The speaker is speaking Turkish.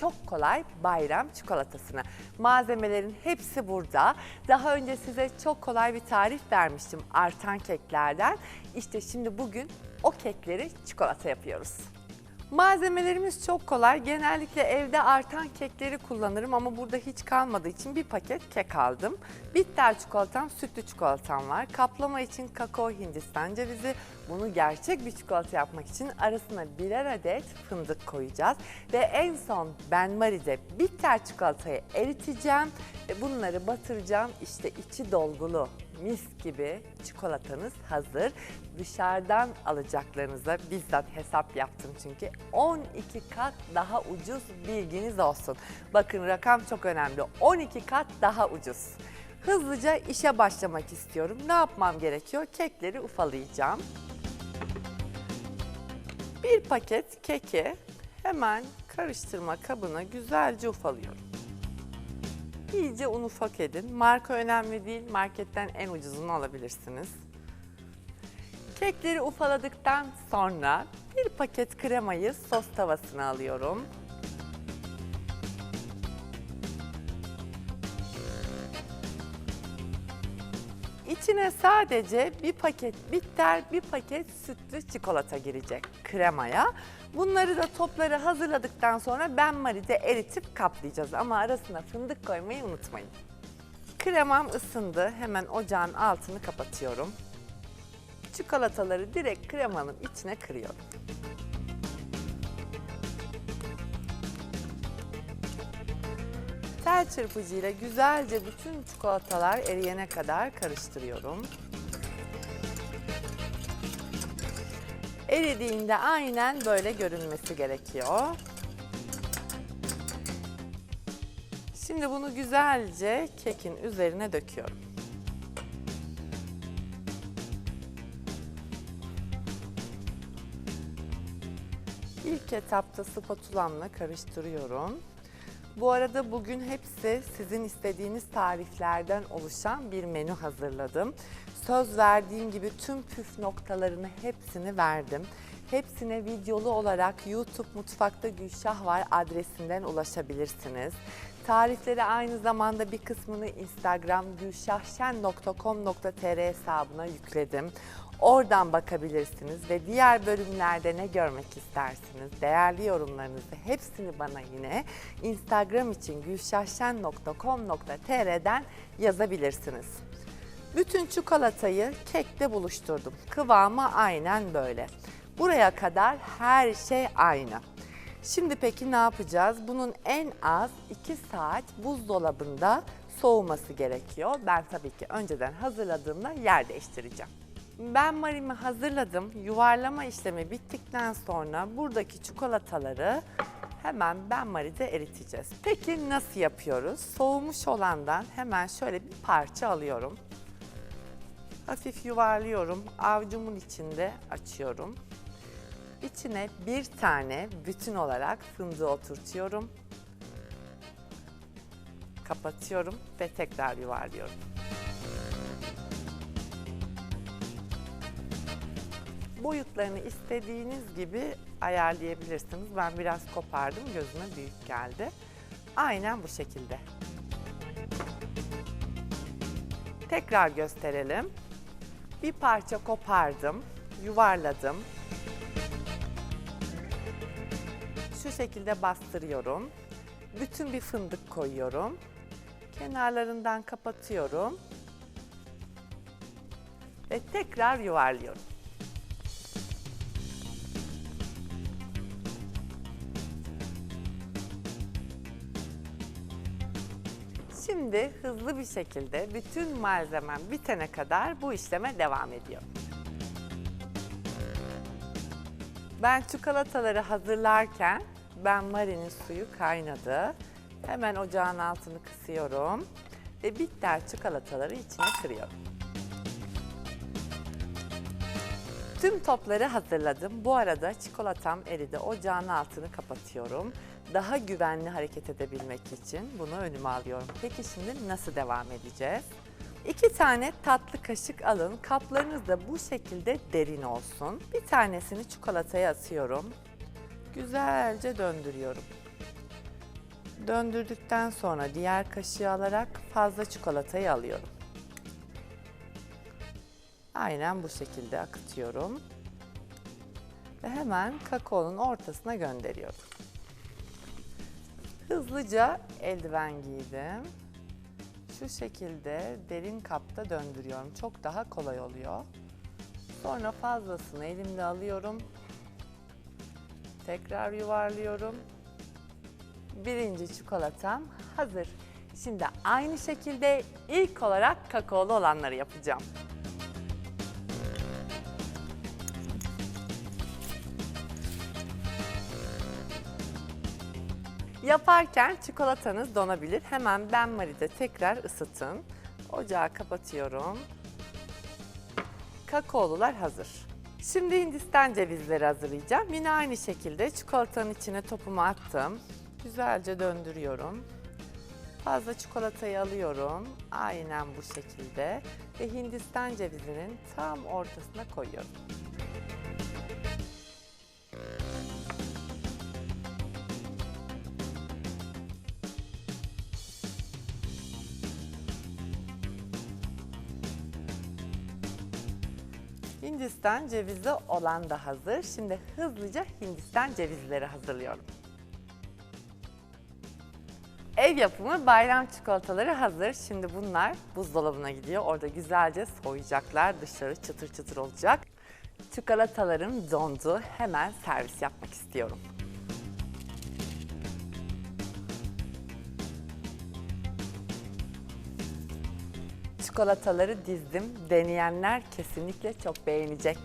çok kolay bayram çikolatasını. Malzemelerin hepsi burada. Daha önce size çok kolay bir tarif vermiştim artan keklerden. İşte şimdi bugün o kekleri çikolata yapıyoruz. Malzemelerimiz çok kolay. Genellikle evde artan kekleri kullanırım ama burada hiç kalmadığı için bir paket kek aldım. Bitter çikolatam, sütlü çikolatam var. Kaplama için kakao hindistan cevizi. Bunu gerçek bir çikolata yapmak için arasına birer adet fındık koyacağız. Ve en son benmaride bitter çikolatayı eriteceğim bunları batıracağım. İşte içi dolgulu mis gibi çikolatanız hazır. Dışarıdan alacaklarınıza bizzat hesap yaptım çünkü 12 kat daha ucuz bilginiz olsun. Bakın rakam çok önemli. 12 kat daha ucuz. Hızlıca işe başlamak istiyorum. Ne yapmam gerekiyor? Kekleri ufalayacağım. Bir paket keki hemen karıştırma kabına güzelce ufalıyorum. İyice un ufak edin. Marka önemli değil. Marketten en ucuzunu alabilirsiniz. Kekleri ufaladıktan sonra bir paket kremayı sos tavasına alıyorum. İçine sadece bir paket bitter, bir paket sütlü çikolata girecek kremaya. Bunları da topları hazırladıktan sonra benmaride eritip kaplayacağız. Ama arasına fındık koymayı unutmayın. Kremam ısındı. Hemen ocağın altını kapatıyorum. Çikolataları direkt kremanın içine kırıyorum. Tel çırpıcıyla güzelce bütün çikolatalar eriyene kadar karıştırıyorum. Eridiğinde aynen böyle görünmesi gerekiyor. Şimdi bunu güzelce kekin üzerine döküyorum. İlk etapta spatulamla karıştırıyorum. Bu arada bugün hepsi sizin istediğiniz tariflerden oluşan bir menü hazırladım. Söz verdiğim gibi tüm püf noktalarını hepsini verdim. Hepsine videolu olarak YouTube Mutfakta Gülşah var adresinden ulaşabilirsiniz. Tarifleri aynı zamanda bir kısmını Instagram gülşahşen.com.tr hesabına yükledim. Oradan bakabilirsiniz ve diğer bölümlerde ne görmek istersiniz? Değerli yorumlarınızı hepsini bana yine Instagram için gülşahşen.com.tr'den yazabilirsiniz. Bütün çikolatayı kekle buluşturdum. Kıvamı aynen böyle. Buraya kadar her şey aynı. Şimdi peki ne yapacağız? Bunun en az 2 saat buzdolabında soğuması gerekiyor. Ben tabii ki önceden hazırladığımda yer değiştireceğim. Ben marimi hazırladım. Yuvarlama işlemi bittikten sonra buradaki çikolataları hemen ben maride eriteceğiz. Peki nasıl yapıyoruz? Soğumuş olandan hemen şöyle bir parça alıyorum. Hafif yuvarlıyorum. Avcumun içinde açıyorum. İçine bir tane bütün olarak fındığı oturtuyorum. Kapatıyorum ve tekrar yuvarlıyorum. Boyutlarını istediğiniz gibi ayarlayabilirsiniz. Ben biraz kopardım, gözüme büyük geldi. Aynen bu şekilde. Tekrar gösterelim. Bir parça kopardım, yuvarladım. Şu şekilde bastırıyorum. Bütün bir fındık koyuyorum. Kenarlarından kapatıyorum. Ve tekrar yuvarlıyorum. Şimdi hızlı bir şekilde bütün malzemem bitene kadar bu işleme devam ediyorum. Ben çikolataları hazırlarken ben marinin suyu kaynadı. Hemen ocağın altını kısıyorum ve bitter çikolataları içine kırıyorum. Tüm topları hazırladım. Bu arada çikolatam eridi. Ocağın altını kapatıyorum. Daha güvenli hareket edebilmek için bunu önüme alıyorum. Peki şimdi nasıl devam edeceğiz? İki tane tatlı kaşık alın. Kaplarınız da bu şekilde derin olsun. Bir tanesini çikolataya atıyorum. Güzelce döndürüyorum. Döndürdükten sonra diğer kaşığı alarak fazla çikolatayı alıyorum. Aynen bu şekilde akıtıyorum. Ve hemen kakaonun ortasına gönderiyorum. Hızlıca eldiven giydim. Şu şekilde derin kapta döndürüyorum. Çok daha kolay oluyor. Sonra fazlasını elimle alıyorum. Tekrar yuvarlıyorum. Birinci çikolatam hazır. Şimdi aynı şekilde ilk olarak kakaolu olanları yapacağım. Yaparken çikolatanız donabilir. Hemen benmaride tekrar ısıtın. Ocağı kapatıyorum. Kakaolular hazır. Şimdi Hindistan cevizleri hazırlayacağım. Yine aynı şekilde çikolatanın içine topumu attım. Güzelce döndürüyorum. Fazla çikolatayı alıyorum. Aynen bu şekilde. Ve Hindistan cevizinin tam ortasına koyuyorum. Hindistan cevizi olan da hazır. Şimdi hızlıca Hindistan cevizleri hazırlıyorum. Ev yapımı bayram çikolataları hazır. Şimdi bunlar buzdolabına gidiyor. Orada güzelce soyacaklar. Dışarı çıtır çıtır olacak. Çikolatalarım dondu. Hemen servis yapmak istiyorum. Çikolataları dizdim. Deneyenler kesinlikle çok beğenecek.